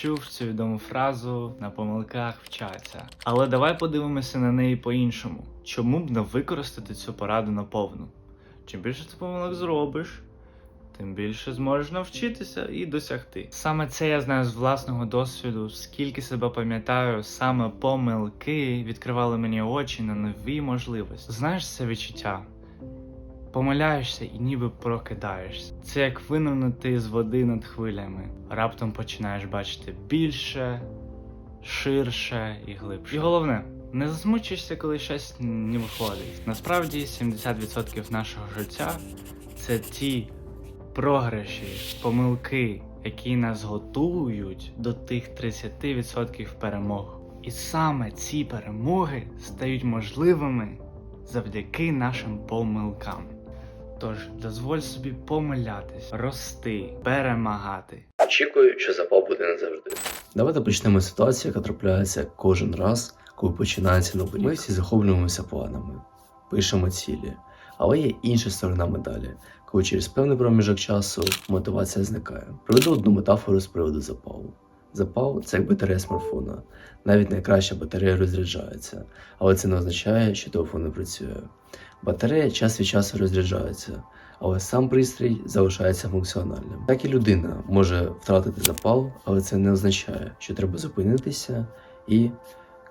чув цю відому фразу на помилках вчаться. Але давай подивимося на неї по-іншому. Чому б не використати цю пораду наповну? Чим більше ти помилок зробиш, тим більше зможеш навчитися і досягти. Саме це я знаю з власного досвіду, скільки себе пам'ятаю, саме помилки відкривали мені очі на нові можливості. Знаєш це відчуття? Помиляєшся і ніби прокидаєшся. Це як винирнути з води над хвилями. Раптом починаєш бачити більше, ширше і глибше. І головне, не засмучуєшся, коли щось не виходить. Насправді 70% нашого життя це ті програші, помилки, які нас готують до тих 30% перемог. І саме ці перемоги стають можливими завдяки нашим помилкам. Тож дозволь собі помилятись, рости, перемагати. Очікую, що запал буде назавжди. Давайте почнемо з ситуації, яка трапляється кожен раз, коли починається новий рік. Ми всі захоплюємося планами, пишемо цілі. Але є інша сторона медалі, коли через певний проміжок часу мотивація зникає. Приведу одну метафору з приводу запалу. Запал це як батарея смартфона. Навіть найкраща батарея розряджається, але це не означає, що телефон не працює. Батарея час від часу розряджається, але сам пристрій залишається функціональним. Так і людина може втратити запал, але це не означає, що треба зупинитися і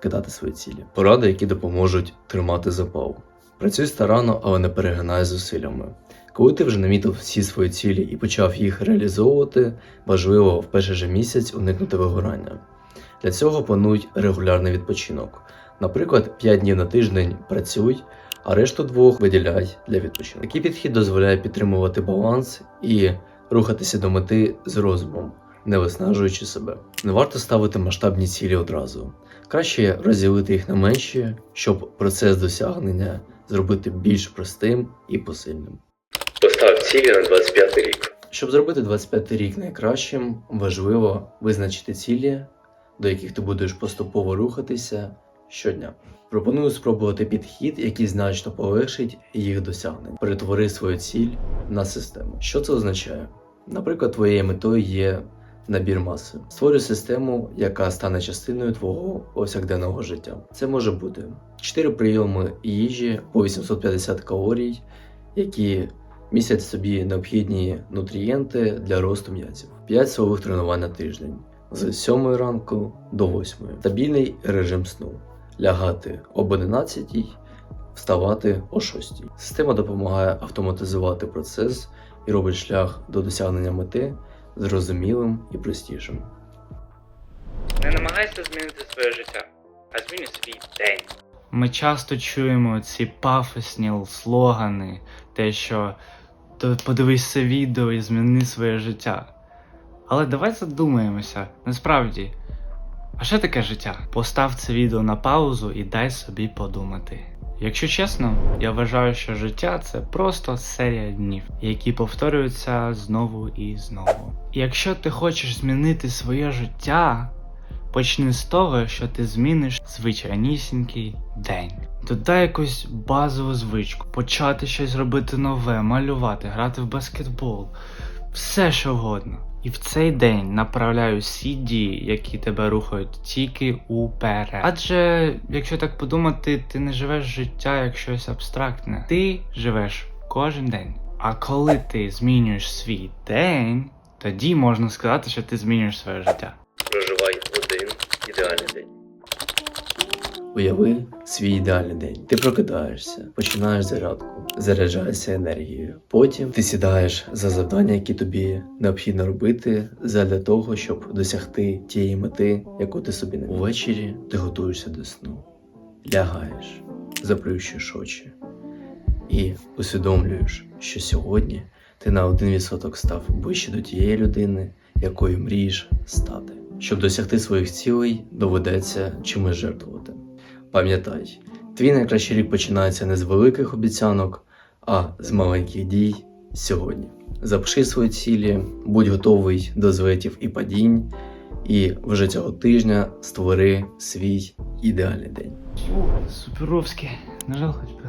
кидати свої цілі. Поради, які допоможуть тримати запал. Працюй старанно, але не перегинай зусиллями. Коли ти вже намітив всі свої цілі і почав їх реалізовувати, важливо в перший же місяць уникнути вигорання. Для цього плануй регулярний відпочинок. Наприклад, 5 днів на тиждень працюй, а решту двох виділяй для відпочинку. Такий підхід дозволяє підтримувати баланс і рухатися до мети з розумом, не виснажуючи себе. Не варто ставити масштабні цілі одразу. Краще розділити їх на менші, щоб процес досягнення зробити більш простим і посильним. Цілі на 25 рік. Щоб зробити 25 рік найкращим, важливо визначити цілі, до яких ти будеш поступово рухатися щодня. Пропоную спробувати підхід, який значно полегшить їх досягнення. Перетвори свою ціль на систему. Що це означає? Наприклад, твоєю метою є набір маси. Створюй систему, яка стане частиною твого повсякденного життя. Це може бути 4 прийоми їжі по 850 калорій, які містять в собі необхідні нутрієнти для росту м'язів, 5 силових тренувань на тиждень з 7 ранку до 8. Стабільний режим сну. Лягати об 11, вставати о 6. Система допомагає автоматизувати процес і робить шлях до досягнення мети зрозумілим і простішим. Не намагайся змінити своє життя, а змінюй свій день. Ми часто чуємо ці пафосні слогани, те, що «То подивись це відео і зміни своє життя. Але давай задумаємося, насправді, а що таке життя? Постав це відео на паузу і дай собі подумати. Якщо чесно, я вважаю, що життя це просто серія днів, які повторюються знову і знову. І якщо ти хочеш змінити своє життя, почни з того, що ти зміниш звичайнісінький день. Додай якусь базову звичку, почати щось робити нове, малювати, грати в баскетбол, все що угодно. І в цей день направляю всі дії, які тебе рухають тільки уперед. Адже, якщо так подумати, ти не живеш життя як щось абстрактне. Ти живеш кожен день. А коли ти змінюєш свій день, тоді можна сказати, що ти змінюєш своє життя. Проживай один ідеальний день. Уяви свій ідеальний день. Ти прокидаєшся, починаєш зарядку, заряджаєшся енергією. Потім ти сідаєш за завдання, які тобі необхідно робити задля того, щоб досягти тієї мети, яку ти собі не увечері. Ти готуєшся до сну, лягаєш, заплющуєш очі і усвідомлюєш, що сьогодні ти на 1% став ближче до тієї людини, якою мрієш стати. Щоб досягти своїх цілей, доведеться чимось жертвувати. Пам'ятай, твій найкращий рік починається не з великих обіцянок, а з маленьких дій сьогодні. Запиши свої цілі, будь готовий до злетів і падінь, і вже цього тижня створи свій ідеальний день. Суперовське, на жаль, хоч би.